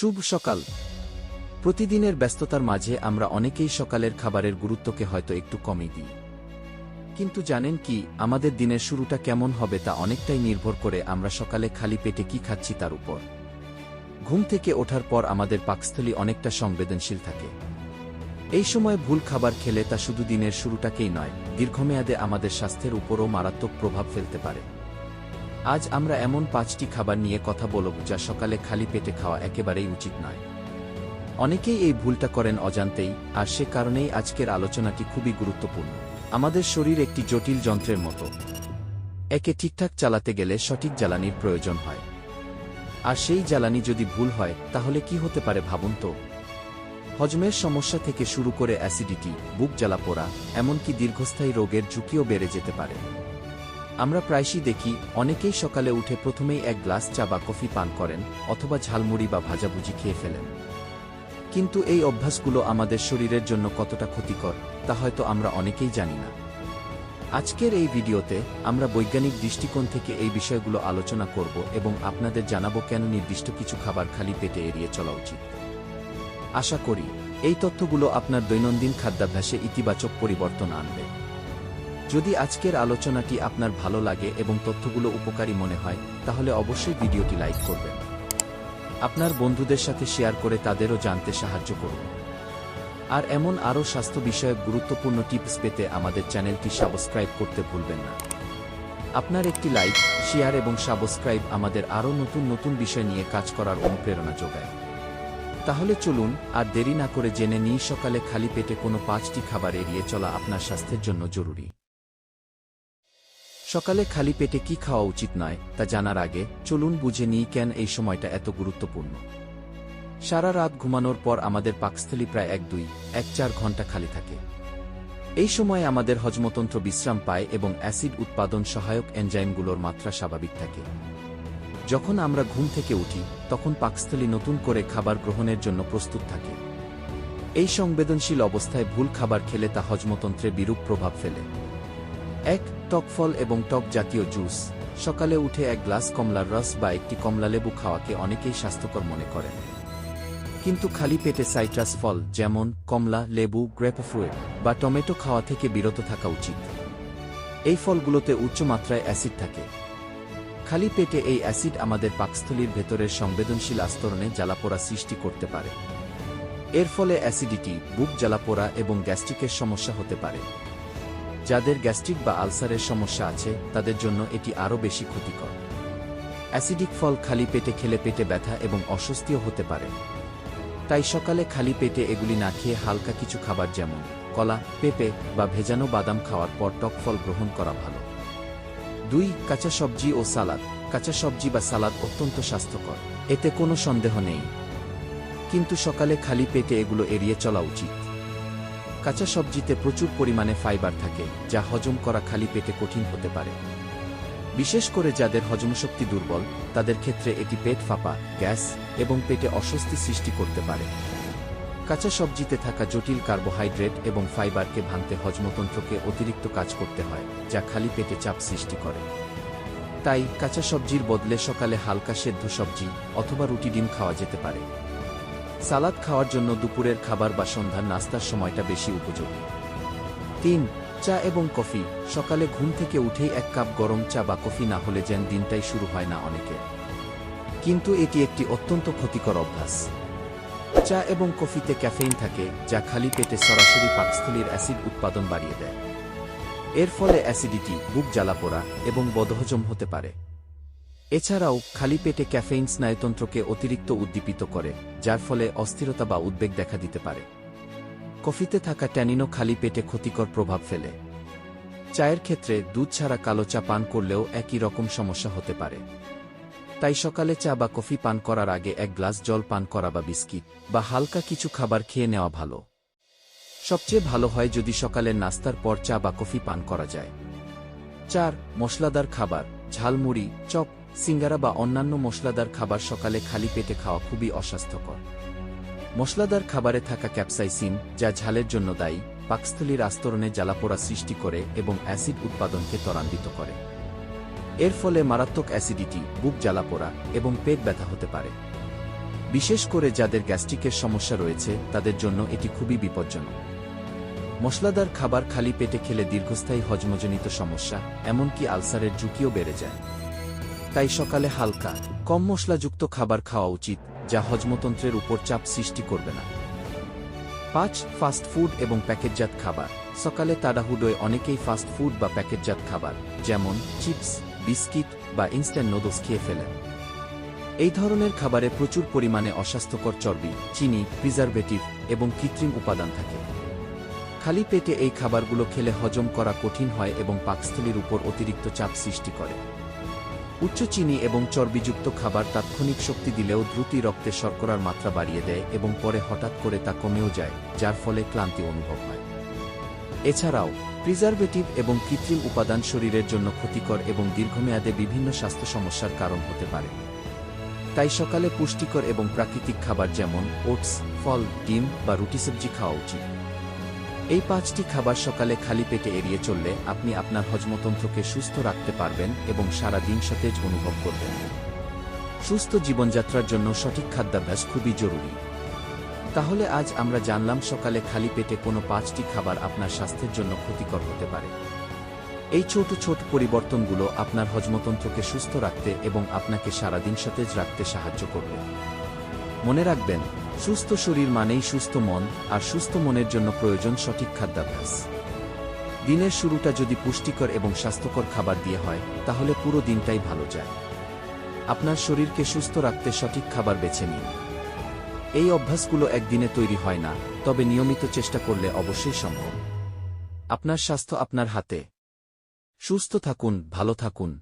শুভ সকাল। প্রতিদিনের ব্যস্ততার মাঝে আমরা অনেকেই সকালের খাবারের গুরুত্বকে হয়তো একটু কমই দিই। কিন্তু জানেন কি, আমাদের দিনের শুরুটা কেমন হবে তা অনেকটাই নির্ভর করে আমরা সকালে খালি পেটে কি খাচ্ছি তার উপর। ঘুম থেকে ওঠার পর আমাদের পাকস্থলী অনেকটা সংবেদনশীল থাকে। এই সময় ভুল খাবার খেলে তা শুধু দিনের শুরুটাকেই নয়, দীর্ঘমেয়াদে আমাদের স্বাস্থ্যের উপরও মারাত্মক প্রভাব ফেলতে পারে। আজ আমরা এমন পাঁচটি খাবার নিয়ে কথা বলব যা সকালে খালি পেটে খাওয়া একেবারেই উচিত নয়। অনেকেই এই ভুলটা করেন অজান্তেই, আর সে কারণেই আজকের আলোচনাটি খুবই গুরুত্বপূর্ণ। আমাদের শরীর একটি জটিল যন্ত্রের মতো। একে ঠিকঠাক চালাতে গেলে সঠিক জ্বালানির প্রয়োজন হয়। আর সেই জ্বালানি যদি ভুল হয়, তাহলে কি হতে পারে ভাবুন তো? হজমের সমস্যা থেকে শুরু করে অ্যাসিডিটি, বুক জ্বালা পোড়া, এমনকি দীর্ঘস্থায়ী রোগের ঝুঁকিও বেড়ে যেতে পারে। আমরা প্রায়শই দেখি, অনেকেই সকালে উঠে প্রথমেই এক গ্লাস চা বা কফি পান করেন অথবা ঝালমুড়ি বা ভাজাভুজি খেয়ে ফেলেন। কিন্তু এই অভ্যাসগুলো আমাদের শরীরের জন্য কতটা ক্ষতিকর, তা হয়তো আমরা অনেকেই জানি না। আজকের এই ভিডিওতে আমরা বৈজ্ঞানিক দৃষ্টিকোণ থেকে এই বিষয়গুলো আলোচনা করব এবং আপনাদের জানাব কেন নির্দিষ্ট কিছু খাবার খালি পেটে এড়িয়ে চলা উচিত। আশা করি, এই তথ্যগুলো আপনার দৈনন্দিন খাদ্যাভ্যাসে ইতিবাচক পরিবর্তন আনবে। যদি আজকের আলোচনাটি আপনার ভালো লাগে এবং তথ্যগুলো উপকারী মনে হয়, তাহলে অবশ্যই ভিডিওটি লাইক করবেন। আপনার বন্ধুদের সাথে শেয়ার করে তাদেরও জানতে সাহায্য করুন। আর এমন আরও স্বাস্থ্য বিষয়ক গুরুত্বপূর্ণ টিপস পেতে আমাদের চ্যানেলটি সাবস্ক্রাইব করতে ভুলবেন না। আপনার একটি লাইক, শেয়ার এবং সাবস্ক্রাইব আমাদের আরও নতুন নতুন বিষয় নিয়ে কাজ করার অনুপ্রেরণা যোগায়। তাহলে চলুন, আর দেরি না করে জেনে নিই সকালে খালি পেটে কোনো পাঁচটি খাবার এড়িয়ে চলা আপনার স্বাস্থ্যের জন্য জরুরি। সকালে খালি পেটে কি খাওয়া উচিত নয়, তা জানার আগে চলুন বুঝে নিই কেন এই সময়টা এত গুরুত্বপূর্ণ। সারা রাত ঘুমানোর পর আমাদের পাকস্থলী প্রায় এক দুই, এক চার ঘণ্টা খালি থাকে। এই সময় আমাদের হজমতন্ত্র বিশ্রাম পায় এবং অ্যাসিড উৎপাদন সহায়ক এনজাইমগুলোর মাত্রা স্বাভাবিক থাকে। যখন আমরা ঘুম থেকে উঠি, তখন পাকস্থলী নতুন করে খাবার গ্রহণের জন্য প্রস্তুত থাকে। এই সংবেদনশীল অবস্থায় ভুল খাবার খেলে তা হজমতন্ত্রে বিরূপ প্রভাব ফেলে। এক টক ফল এবং টক জাতীয় জুস। সকালে উঠে এক গ্লাস কমলার রস বা একটি কমলালেবু খাওয়াকে অনেকেই স্বাস্থ্যকর মনে করেন। কিন্তু খালি পেটে সাইট্রাস ফল, যেমন কমলা, লেবু, গ্রেপফ্রুট বা টমেটো খাওয়া থেকে বিরত থাকা উচিত। এই ফলগুলোতে উচ্চ মাত্রায় অ্যাসিড থাকে। খালি পেটে এই অ্যাসিড আমাদের পাকস্থলীর ভেতরের সংবেদনশীল আস্তরণে জ্বালাপোড়া সৃষ্টি করতে পারে। এর ফলে অ্যাসিডিটি, বুক জ্বালাপোড়া এবং গ্যাস্ট্রিকের সমস্যা হতে পারে। যাদের গ্যাস্ট্রিক বা আলসারের সমস্যা আছে, তাদের জন্য এটি আরও বেশি ক্ষতিকর। অ্যাসিডিক ফল খালি পেটে খেলে পেটে ব্যথা এবং অস্বস্তিও হতে পারে। তাই সকালে খালি পেটে এগুলি না খেয়ে হালকা কিছু খাবার যেমন, কলা, পেঁপে বা ভেজানো বাদাম খাওয়ার পর টক ফল গ্রহণ করা ভালো। দুই, কাঁচা সবজি ও সালাদ। কাঁচা সবজি বা সালাদ অত্যন্ত স্বাস্থ্যকর, এতে কোনো সন্দেহ নেই। কিন্তু সকালে খালি পেটে এগুলো এড়িয়ে চলা উচিত। কাঁচা সবজিতে প্রচুর পরিমাণে ফাইবার থাকে, যা হজম করা খালি পেটে কঠিন হতে পারে। বিশেষ করে যাদের হজমশক্তি দুর্বল, তাদের ক্ষেত্রে এটি পেট ফাঁপা, গ্যাস এবং পেটে অস্বস্তি সৃষ্টি করতে পারে। কাঁচা সবজিতে থাকা জটিল কার্বোহাইড্রেট এবং ফাইবারকে ভাঙতে হজমতন্ত্রকে অতিরিক্ত কাজ করতে হয়, যা খালি পেটে চাপ সৃষ্টি করে। তাই কাঁচা সবজির বদলে সকালে হালকা সেদ্ধ সবজি অথবা রুটি ডিম খাওয়া যেতে পারে। সালাদ খাওয়ার জন্য দুপুরের খাবার বা সন্ধ্যার নাস্তার সময়টা বেশি উপযোগী। তিন, চা এবং কফি। সকালে ঘুম থেকে উঠেই এক কাপ গরম চা বা কফি না হলে যেন দিনটাই শুরু হয় না অনেকে। কিন্তু এটি একটি অত্যন্ত ক্ষতিকর অভ্যাস। চা এবং কফিতে ক্যাফেইন থাকে, যা খালি পেটে সরাসরি পাকস্থলীর অ্যাসিড উৎপাদন বাড়িয়ে দেয়। এর ফলে অ্যাসিডিটি, বুক জ্বালাপোড়া এবং বদহজম হতে পারে। এছাড়াও খালি পেটে ক্যাফেইন স্নায়ুতন্ত্রকে অতিরিক্ত উদ্দীপিত করে, যার ফলে অস্থিরতা বা উদ্বেগ দেখা দিতে পারে। কফিতে থাকা ট্যানিনও খালি পেটে ক্ষতিকর প্রভাব ফেলে। চায়ের ক্ষেত্রে দুধ ছাড়া কালো চা পান করলেও একই রকম সমস্যা হতে পারে। তাই সকালে চা বা কফি পান করার আগে এক গ্লাস জল পান করা বা বিস্কিট বা হালকা কিছু খাবার খেয়ে নেওয়া ভালো। সবচেয়ে ভালো হয় যদি সকালের নাস্তার পর চা বা কফি পান করা যায়। চার, মশলাদার খাবার, ঝালমুড়ি, চপ সিঙ্গারা বা অন্যান্য মশলাদার খাবার সকালে খালি পেটে খাওয়া খুবই অস্বাস্থ্যকর। মশলাদার খাবারে থাকা ক্যাপসাইসিন, যা ঝালের জন্য দায়ী, পাকস্থলীর আস্তরণে জ্বালাপোড়া সৃষ্টি করে এবং অ্যাসিড উৎপাদনকে ত্বরান্বিত করে। এর ফলে মারাত্মক অ্যাসিডিটি, বুক জ্বালাপোড়া এবং পেট ব্যথা হতে পারে। বিশেষ করে যাদের গ্যাস্ট্রিকের সমস্যা রয়েছে, তাদের জন্য এটি খুবই বিপজ্জনক। মশলাদার খাবার খালি পেটে খেলে দীর্ঘস্থায়ী হজমজনিত সমস্যা, এমনকি আলসারের ঝুঁকিও বেড়ে যায়। তাই সকালে হালকা, কম মশলাযুক্ত খাবার খাওয়া উচিত, যা হজমতন্ত্রের উপর চাপ সৃষ্টি করবে না। পাঁচ ফাস্ট ফুড এবং প্যাকেটজাত খাবার। সকালে তাড়াহুডোয় অনেকেই ফাস্ট ফুড বা প্যাকেটজাত খাবার, যেমন চিপস, বিস্কিট বা ইনস্ট্যান্ট নুডলস খেয়ে ফেলেন এই ধরনের খাবারে প্রচুর পরিমাণে অস্বাস্থ্যকর চর্বি, চিনি প্রিজারভেটিভ এবং কৃত্রিম উপাদান থাকে। খালি পেটে এই খাবারগুলো খেলে হজম করা কঠিন হয় এবং পাকস্থলীর উপর অতিরিক্ত চাপ সৃষ্টি করে। উচ্চ চিনি এবং চর্বিযুক্ত খাবার তাৎক্ষণিক শক্তি দিলেও দ্রুতই রক্তে শর্করার মাত্রা বাড়িয়ে দেয় এবং পরে হঠাৎ করে তা কমেও যায়, যার ফলে ক্লান্তি অনুভব হয়। এছাড়াও, প্রিজারভেটিভ এবং কৃত্রিম উপাদান শরীরের জন্য ক্ষতিকর এবং দীর্ঘমেয়াদে বিভিন্ন স্বাস্থ্য সমস্যার কারণ হতে পারে। তাই সকালে পুষ্টিকর এবং প্রাকৃতিক খাবার যেমন ওটস, ফল, ডিম বা রুটি সবজি খাওয়া উচিত। এই পাঁচটি খাবার সকালে খালি পেটে এড়িয়ে চললে আপনি আপনার হজমতন্ত্রকে সুস্থ রাখতে পারবেন এবং সারা দিন সতেজ অনুভব করবেন। সুস্থ জীবনযাত্রার জন্য সঠিক খাদ্যাভ্যাস খুবই জরুরি। তাহলে আজ আমরা জানলাম সকালে খালি পেটে কোনো পাঁচটি খাবার আপনার স্বাস্থ্যের জন্য ক্ষতিকর হতে পারে। এই ছোট ছোট পরিবর্তনগুলো আপনার হজমতন্ত্রকে সুস্থ রাখতে এবং আপনাকে সারাদিন সতেজ রাখতে সাহায্য করবে। মনে রাখবেন সুস্থ শরীর মানেই সুস্থ মন, আর সুস্থ মনের জন্য প্রয়োজন সঠিক খাদ্যাভ্যাস। দিনের শুরুটা যদি পুষ্টিকর এবং স্বাস্থ্যকর খাবার দিয়ে হয়, তাহলে পুরো দিনটাই ভালো যায়। আপনার শরীরকে সুস্থ রাখতে সঠিক খাবার বেছে নিন। এই অভ্যাসগুলো একদিনে তৈরি হয় না, তবে নিয়মিত চেষ্টা করলে অবশ্যই সম্ভব। আপনার স্বাস্থ্য আপনার হাতে। সুস্থ থাকুন, ভালো থাকুন।